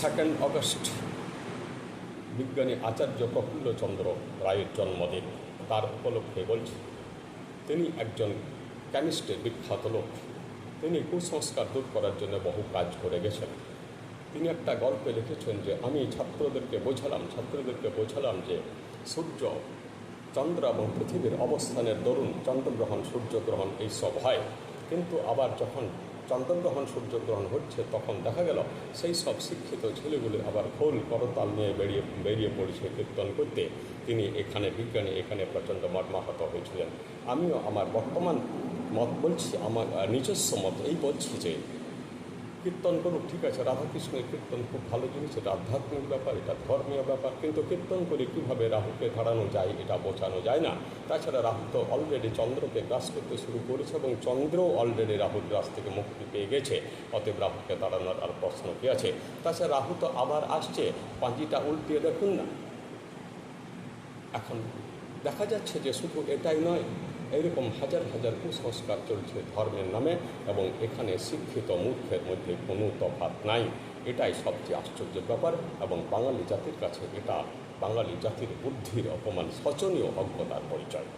Second August বিজ্ঞানী আচার্য প্রফুল্লচন্দ্র রায়ের জন্মদিন। তার উপলক্ষে বলছি, তিনি একজন কেমিস্ট্রির বিখ্যাত লোক। তিনি কুসংস্কার দূর করার জন্য বহু কাজ করে গেছেন। তিনি একটা গল্পে লিখেছেন যে, আমি ছাত্রদেরকে বোঝালাম ছাত্রদেরকে বোঝালাম যে, সূর্য চন্দ্র এবং পৃথিবীর অবস্থানের দরুন চন্দ্রগ্রহণ, সূর্যগ্রহণ এইসব হয়। কিন্তু আবার যখন চন্দ্রগ্রহণ সূর্যগ্রহণ হচ্ছে, তখন দেখা গেল সেই সব শিক্ষিত ছেলেগুলি আবার খোল করতাল নিয়ে বেরিয়ে বেরিয়ে পড়েছে কীর্তন করতে। তিনি এখানে বিজ্ঞানী, এখানে প্রচণ্ড মর্মাহত হয়েছিলেন। আমিও আমার বর্তমান মত বলছি, আমার নিজস্ব মত এই বলছি যে কীর্তন করুক, ঠিক আছে, রাধাকৃষ্ণের কীর্তন খুব ভালো জিনিস, এটা আধ্যাত্মিক ব্যাপার, এটা ধর্মীয় ব্যাপার, কিন্তু কীর্তন করে কীভাবে রাহুকে ধরানো যায়, এটা বোঝানো যায় না। তাছাড়া রাহু তো অলরেডি চন্দ্রকে গ্রাস করতে শুরু করেছে এবং চন্দ্রও অলরেডি রাহুর গ্রাস থেকে মুক্তি পেয়ে গেছে, অতএব রাহুকে তাড়ানোর আর প্রশ্ন কী আছে? তাছাড়া রাহু তো আবার আসছে পাঁজিটা উল্টিয়ে দেখুন না। এখন দেখা যাচ্ছে যে শুধু এটাই নয় এইরকম হাজার হাজার কুসংস্কার চলছে ধর্মের নামে এবং এখানে শিক্ষিত মূর্খের মধ্যে কোনো তফাৎ নাই। এটাই সবচেয়ে আশ্চর্যের ব্যাপার এবং বাঙালি জাতির কাছে এটা বাঙালি জাতির বুদ্ধির অপমান শোচনীয় অজ্ঞতার পরিচয়।